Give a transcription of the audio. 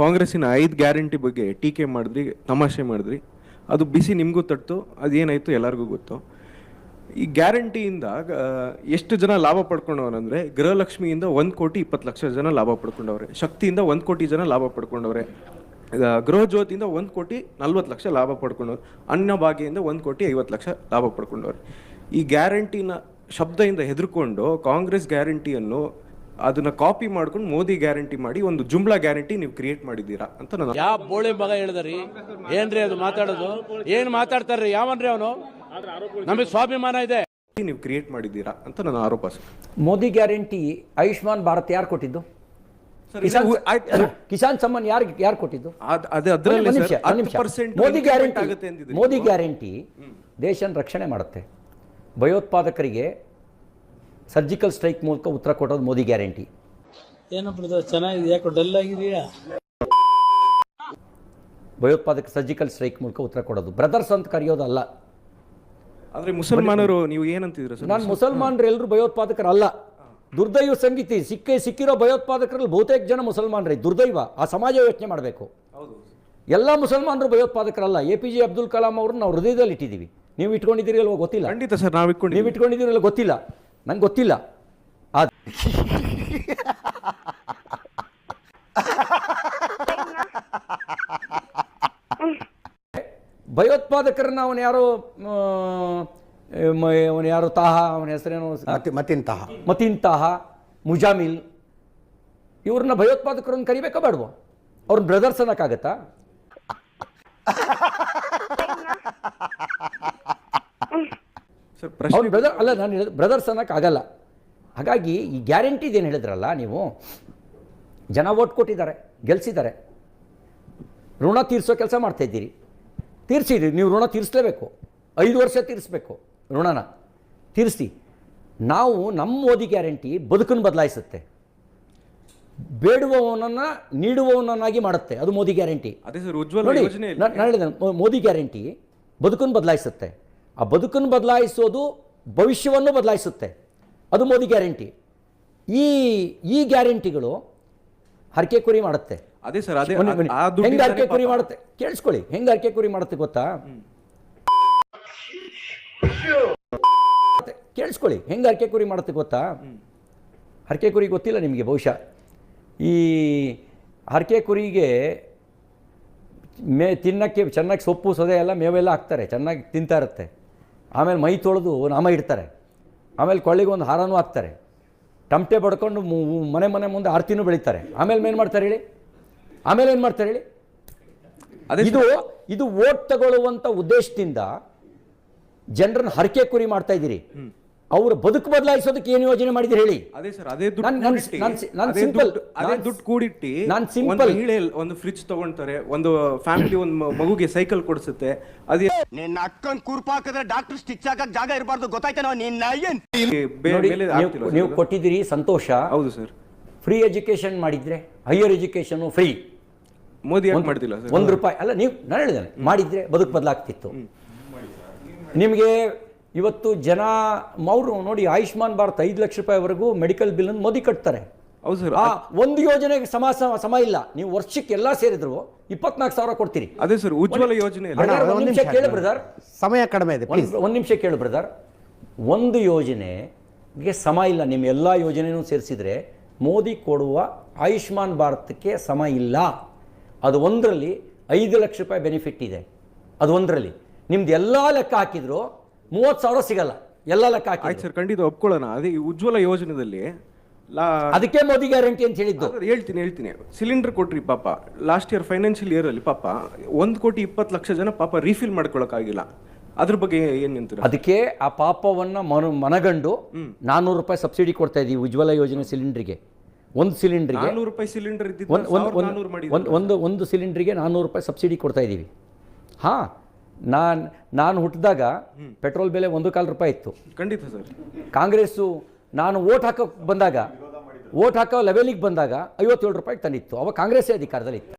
ಕಾಂಗ್ರೆಸ್ಸಿನ ಐದು ಗ್ಯಾರಂಟಿ ಬಗ್ಗೆ ಟೀಕೆ ಮಾಡಿದ್ರಿ, ತಮಾಷೆ ಮಾಡಿದ್ರಿ, ಅದು ಬಿಸಿ ನಿಮಗೂ ತಟ್ಟು ಅದೇನಾಯಿತು ಎಲ್ಲರಿಗೂ ಗೊತ್ತು. ಈ ಗ್ಯಾರಂಟಿಯಿಂದ ಎಷ್ಟು ಜನ ಲಾಭ ಪಡ್ಕೊಂಡವ್ರಂದ್ರೆ ಗೃಹಲಕ್ಷ್ಮಿಯಿಂದ ಒಂದು ಕೋಟಿ ಇಪ್ಪತ್ತು ಲಕ್ಷ ಜನ ಲಾಭ ಪಡ್ಕೊಂಡವ್ರೆ, ಶಕ್ತಿಯಿಂದ ಒಂದು ಕೋಟಿ ಜನ ಲಾಭ ಪಡ್ಕೊಂಡವ್ರೆ ಗೃಹ ಜ್ಯೋತಿಯಿಂದ ಒಂದು ಕೋಟಿ ನಲ್ವತ್ತು ಲಕ್ಷ ಲಾಭ ಪಡ್ಕೊಂಡವ್ರು ಅನ್ನಭಾಗ್ಯದಿಂದ ಒಂದು ಕೋಟಿ ಐವತ್ತು ಲಕ್ಷ ಲಾಭ ಪಡ್ಕೊಂಡವ್ರೆ. ಈ ಗ್ಯಾರಂಟಿನ ಶಬ್ದದಿಂದ ಹೆದರ್ಕೊಂಡು ಕಾಂಗ್ರೆಸ್ ಗ್ಯಾರಂಟಿಯನ್ನು ಅದನ್ನ ಕಾಪಿ ಮಾಡ್ಕೊಂಡು ಮೋದಿ ಗ್ಯಾರಂಟಿ ಮಾಡಿ ಒಂದು ಜುಮ್ಲಾ ಗ್ಯಾರಂಟಿ ನೀವು ಕ್ರಿಯೇಟ್ ಮಾಡಿದ್ದೀರಾ ಅಂತ ನಾನು ಯಾವ ಬೋಳೆ ಮಗ ಹೇಳಿದ್ರಿ? ಏನ್ರಿ ಅದು ಮಾತಾಡೋದು? ಏನ್ ಮಾತಾಡ್ತಾರ್ರಿ? ಯಾವನ್ರಿ ಅವನು? ನಮಗೆ ಸ್ವಾಭಿಮಾನ ಇದೆ. ನೀವು ಕ್ರಿಯೇಟ್ ಮಾಡಿದ್ದೀರಾ ಅಂತ ನನ್ನ ಆರೋಪ ಸರ್. ಮೋದಿ ಗ್ಯಾರಂಟಿ ಆಯುಷ್ಮಾನ್ ಭಾರತ್ ಯಾರು ಕೊಟ್ಟಿದ್ದು? ಸರ್, ಕಿಸಾನ್. ಕಿಸಾನ್ ಸಮ್ಮಾನ್ ಯಾರು ಯಾರು ಕೊಟ್ಟಿದ್ದು. ಮೋದಿ ಗ್ಯಾರಂಟಿ ಆಗುತ್ತೆ ಅಂದಿದ್ರಿ ಮೋದಿ ಗ್ಯಾರಂಟಿ ದೇಶನ ರಕ್ಷಣೆ ಮಾಡುತ್ತೆ. ಭಯೋತ್ಪಾದಕರಿಗೆ ಸರ್ಜಿಕಲ್ ಸ್ಟ್ರೈಕ್ ಮೂಲಕ ಉತ್ತರ ಕೊಡೋದು ಮೋದಿ ಗ್ಯಾರಂಟಿ. ಏನಪ್ಪ ಬ್ರದರ್ ಚೆನ್ನಾಗಿದೆ ಯಾಕೋ ಡಲ್ ಆಗಿದೆಯಾ? ಭಯೋತ್ಪಾದಕ ಸರ್ಜಿಕಲ್ ಸ್ಟ್ರೈಕ್ ಮೂಲಕ ಉತ್ತರ ಕೊಡೋದು. ಬ್ರದರ್ಸ್ ಅಂತ ಕರೆಯೋದಲ್ಲ. ಆದರೆ ಮುಸಲ್ಮಾನರು ನೀವು ಏನಂತಿದ್ರು ಸರ್? ನಾನು ಮುಸಲ್ಮಾನರು ಎಲ್ಲರೂ ಭಯೋತ್ಪಾದಕರಲ್ಲ. ದುರ್ದೈವ ಸಂಗೀತಿ ಸಿಕ್ಕೇ ಸಿಕ್ಕಿರೋ ಭಯೋತ್ಪಾದಕರಲ್ಲಿ ಬಹುತೇಕ ಜನ ಮುಸಲ್ಮಾನರೇ. ದುರ್ದೈವ ಆ ಸಮಾಜ ಯೋಚನೆ ಮಾಡಬೇಕು. ಎಲ್ಲ ಮುಸಲ್ಮಾನರು ಭಯೋತ್ಪಾದಕರಲ್ಲ. A P J Abdul Kalam ಅವ್ರನ್ನ ನಾವು ಹೃದಯದಲ್ಲಿ ಇಟ್ಟಿದ್ದೀವಿ ನೀವು ಇಟ್ಕೊಂಡಿದ್ದೀರಿ ಅಲ್ವೋ ಗೊತ್ತಿಲ್ಲ. ಖಂಡಿತ ಸರ್ ನಾವು ಇಟ್ಕೊಂಡು ನೀವು ಇಟ್ಕೊಂಡಿದ್ದೀರಲ್ಲ ಗೊತ್ತಿಲ್ಲ. ನಂಗೆ ಗೊತ್ತಿಲ್ಲ. ಆದ ಭಯೋತ್ಪಾದಕರನ್ನ ಅವನು ಯಾರೋ ಅವನು ಯಾರು ತಾಹ ಅವನ ಹೆಸರೇನು? ಮತ್ತೆ ಮತ್ತಿಂತಹ ಮತೀನ್ ತಾಹ ಮುಜಾಮಿಲ್ ಇವ್ರನ್ನ ಭಯೋತ್ಪಾದಕರನ್ನು ಕರಿಬೇಕಾ ಬೇಡವೋ? ಅವ್ರನ್ನ ಬ್ರದರ್ಸ್ ಅನ್ನೋಕ್ಕಾಗತ್ತಾ? ಪ್ರಶ್ನೆ ಬ್ರದರ್ ಅಲ್ಲ ನಾನು ಹೇಳಿದ ಬ್ರದರ್ಸ್ ಅನ್ನೋಕ್ಕಾಗಲ್ಲ ಹಾಗಾಗಿ ಈ ಗ್ಯಾರಂಟಿದೇನು ಹೇಳಿದ್ರಲ್ಲ ನೀವು? ಜನ ಓಟ್ ಕೊಟ್ಟಿದ್ದಾರೆ ಗೆಲ್ಸಿದ್ದಾರೆ. ಋಣ ತೀರಿಸೋ ಕೆಲಸ ಮಾಡ್ತಾ ಇದ್ದೀರಿ. ತೀರಿಸಿರಿ ನೀವು ಋಣ ತೀರಿಸಲೇಬೇಕು. ಐದು ವರ್ಷ ತೀರಿಸ್ಬೇಕು ಋಣನ. ತೀರಿಸಿ. ನಾವು ನಮ್ಮ ಮೋದಿ ಗ್ಯಾರಂಟಿ ಬದುಕನ್ನು ಬದಲಾಯಿಸುತ್ತೆ. ಬೇಡುವವನನ್ನು ನೀಡುವವನನ್ನಾಗಿ ಮಾಡುತ್ತೆ ಅದು ಮೋದಿ ಗ್ಯಾರಂಟಿ ಅದೇ ಸರ್ ಉಜ್ವಲ ಯೋಜನೆ ನಾನು ಹೇಳಿದೆ ಮೋದಿ ಗ್ಯಾರಂಟಿ ಬದುಕನ್ನು ಬದಲಾಯಿಸುತ್ತೆ. ಆ ಬದುಕನ್ನು ಬದಲಾಯಿಸೋದು ಭವಿಷ್ಯವನ್ನು ಬದಲಾಯಿಸುತ್ತೆ. ಅದು ಮೋದಿ ಗ್ಯಾರಂಟಿ. ಈ ಈ ಗ್ಯಾರಂಟಿಗಳು ಹರಕೆ ಕುರಿ ಮಾಡುತ್ತೆ. ಅದೇ ಸರ್ ಅದೇ ಹೆಂಗ್ ಹರಕೆ ಕುರಿ ಮಾಡುತ್ತೆ? ಕೇಳಿಸ್ಕೊಳ್ಳಿ. ಹೆಂಗ್ ಹರಕೆ ಕುರಿ ಮಾಡುತ್ತೆ ಗೊತ್ತಾ? ಕೇಳಿಸ್ಕೊಳ್ಳಿ. ಹೆಂಗ್ ಹರಕೆ ಕುರಿ ಮಾಡುತ್ತೆ ಗೊತ್ತಾ? ಹರಕೆ ಕುರಿ ಗೊತ್ತಿಲ್ಲ ನಿಮಗೆ ಬಹುಶಃ. ಈ ಹರಕೆ ಕುರಿಗೆ ಮೇ ತಿನ್ನಕ್ಕೆ ಚೆನ್ನಾಗಿ ಸೊಪ್ಪು ಸೊದೆ ಎಲ್ಲ ಮೇವೆಲ್ಲ ಹಾಕ್ತಾರೆ. ಚೆನ್ನಾಗಿ ತಿಂತಾ ಇರುತ್ತೆ. ಆಮೇಲೆ ಮೈ ತೊಳೆದು ನಾಮ ಇಡ್ತಾರೆ. ಆಮೇಲೆ ಕೊಳ್ಳಿಗೆ ಒಂದು ಹಾರನೂ ಹಾಕ್ತಾರೆ. ಟಮಟೆ ಬಡ್ಕೊಂಡು ಮನೆ ಮನೆ ಮುಂದೆ ಆರ್ತಿನೂ ಬೆಳೀತಾರೆ. ಆಮೇಲೆ ಏನು ಮಾಡ್ತಾರೆ ಹೇಳಿ? ಆಮೇಲೆ ಏನು ಮಾಡ್ತಾರೆ ಹೇಳಿ? ಅದೇ ಇದು ಇದು ಓಟ್ ತಗೊಳ್ಳುವಂಥ ಉದ್ದೇಶದಿಂದ ಜನರನ್ನ ಹರಕೆ ಕುರಿ ಮಾಡ್ತಾ ಇದ್ದೀರಿ. ಅವ್ರ ಬದುಕು ಬದಲಾಯಿಸೋದಕ್ಕೆ ಏನು ಯೋಜನೆ ಮಾಡಿದ್ರೆ ಹೇಳಿ? ಅದೇ ಸರ್ ಅದೇ ದುಡ್ಡು ಅದೇ. ದುಡ್ಡು- ನಾನ್ ಕೂಡಿಟ್ಟಿ. ನಾನ್ ಒಂದು ಫ್ರಿಜ್ ಮಹಿಳೆ ಒಂದು ಫ್ರಿಡ್ಜ್ ತಗೊಂತಾರೆ ಒಂದು ಫ್ಯಾಮಿಲಿ ಒಂದು ಮಗುಗೆ ಸೈಕಲ್ ಕೊಡಿಸುತ್ತೆ. ಅದೇ ನಿನ್ನ ಅಕ್ಕನ್ ಕುರ್ಪಾಕಿದ್ರೆ ಡಾಕ್ಟರ್ ಸ್ಟಿಚ್ ಹಾಕಕ್ ಜಾಗ ಇರಬಾರ್ದು ಗೊತ್ತಾಯ್ತೇನೋ ನಿನ್ನ ನೀವು- ಕೊಟ್ಟಿದ್ದೀರಿ ಸಂತೋಷ. ಹೌದು ಸರ್. ಫ್ರೀ ಎಜುಕೇಶನ್ ಮಾಡಿದ್ರೆ ಹೈಯರ್ ಎಜುಕೇಶನ್ ಫ್ರೀ ಮೋದಿ ಯಾಕೆ ಮಾಡ್ತಿಲ್ಲ ಸರ್? ಒಂದು ರೂಪಾಯಿ ಅಲ್ಲ ನೀವು ನಾನು ಹೇಳಿದ್ದೇನೆ ಮಾಡಿದ್ರೆ ಬದುಕು ಬದಲಾಗ್ತಿತ್ತು. ನಿಮಗೆ ಇವತ್ತು ಜನ ಮೌರು ನೋಡಿ ಆಯುಷ್ಮಾನ್ ಭಾರತ್ ಐದು ಲಕ್ಷ ರೂಪಾಯಿವರೆಗೂ ಮೆಡಿಕಲ್ ಬಿಲ್ ಅನ್ನು ಮೋದಿ ಕಟ್ತಾರೆ. ಹೌದು ಸರ್. ಆ ಒಂದು ಯೋಜನೆಗೆ ಸಮ ಸಮ- ಸಮ ಇಲ್ಲ. ನೀವು ವರ್ಷಕ್ಕೆ ಎಲ್ಲ ಸೇರಿದ್ರು ಇಪ್ಪತ್ನಾಲ್ಕು ಸಾವಿರ ಕೊಡ್ತೀರಿ. ಅದೇ ಸರ್ ಉಜ್ವಲ ಯೋಜನೆ ಅಣ್ಣ, ಬ್ರದರ್, ಒಂದ್ ಒಂದ್ ನಿಮಿಷ ನಿಮಿಷ ಕೇಳು ಬ್ರದರ್. ಸಮಯ ಕಡಿಮೆ ಇದೆ ಪ್ಲೀಸ್ ಒಂದು ನಿಮಿಷ ಕೇಳು ಬ್ರದರ್. ಒಂದು ಯೋಜನೆಗೆ ಸಮ ಇಲ್ಲ. ನಿಮ್ಮ ಎಲ್ಲ ಯೋಜನೆನೂ ಸೇರಿಸಿದ್ರೆ ಮೋದಿ ಕೊಡುವ ಆಯುಷ್ಮಾನ್ ಭಾರತಕ್ಕೆ ಸಮ ಇಲ್ಲ. ಅದು ಒಂದರಲ್ಲಿ ಐದು ಲಕ್ಷ ರೂಪಾಯಿ ಬೆನಿಫಿಟ್ ಇದೆ. ಅದು ಒಂದರಲ್ಲಿ. ನಿಮ್ದು ಎಲ್ಲ ಲೆಕ್ಕ ಹಾಕಿದ್ರು ಮೂವತ್ತು ಸಾವಿರ ಸಿಗಲ್ಲ. ಎಲ್ಲ ಲೆಕ್ಕ ಆಯ್ತು ಹಾಕಿ ಸರ್ ಖಂಡಿತ ಒಪ್ಕೊಳ್ಳೋಣ. ಅದೇ ಈ ಉಜ್ವಲ ಯೋಜನೆಯಲ್ಲಿ ಲಾ ಅದಕ್ಕೆ ಮೋದಿ ಗ್ಯಾರಂಟಿ ಅಂತ ಹೇಳಿದ್ದು. ಅದ್ರ ಹೇಳ್ತೀನಿ ಹೇಳ್ತೀನಿ. ಸಿಲಿಂಡರ್ ಕೊಟ್ರಿ ಪಾಪ. ಲಾಸ್ಟ್ ಇಯರ್ ಫೈನಾನ್ಷಿಯಲ್ ಇಯರ್ ಅಲ್ಲಿ ಪಾಪ ಒಂದು ಕೋಟಿ ಇಪ್ಪತ್ತು ಲಕ್ಷ ಜನ ಪಾಪ ರೀಫಿಲ್ ಮಾಡ್ಕೊಳಕ್ಕಾಗಿಲ್ಲ. ಅದ್ರ ಬಗ್ಗೆ ಏನ್ ನಿಂತೀರ? ಅದಕ್ಕೆ ಆ ಪಾಪವನ್ನ ಮನ ಮನಗಂಡು ನಾನ್ನೂರು ರೂಪಾಯಿ ಸಬ್ಸಿಡಿ ಕೊಡ್ತಾ ಇದೀವಿ ಉಜ್ವಲ ಯೋಜನೆ ಸಿಲಿಂಡರ್ಗೆ. ಒಂದು ಸಿಲಿಂಡರ್ಗೆ. ನಾನೂರು ರೂಪಾಯಿ ಸಿಲಿಂಡರ್ ಒಂದು ಒಂದು ಒಂದು ಒಂದು ಒಂದು ಸಿಲಿಂಡ್ರಿಗೆ ನಾನ್ನೂರು ರೂಪಾಯಿ ಸಬ್ಸಿಡಿ ಕೊಡ್ತಾ ಇದ್ದೀವಿ ಹಾಂ. ನಾನು ನಾನು ಹುಟ್ಟಿದಾಗ ಪೆಟ್ರೋಲ್ ಬೆಲೆ ಒಂದು ಕಾಲು ರೂಪಾಯಿ ಇತ್ತು. ಖಂಡಿತ ಸರ್. ಕಾಂಗ್ರೆಸ್ಸು ನಾನು ಓಟ್ ಹಾಕೋಕೆ ಬಂದಾಗ ಓಟ್ ಹಾಕೋ ಲೆವೆಲಿಗೆ ಬಂದಾಗ ಐವತ್ತೇಳು ರೂಪಾಯಿ ತಂದಿತ್ತು. ಅವಾಗ ಕಾಂಗ್ರೆಸ್ಸೇ ಅಧಿಕಾರದಲ್ಲಿ ಇತ್ತು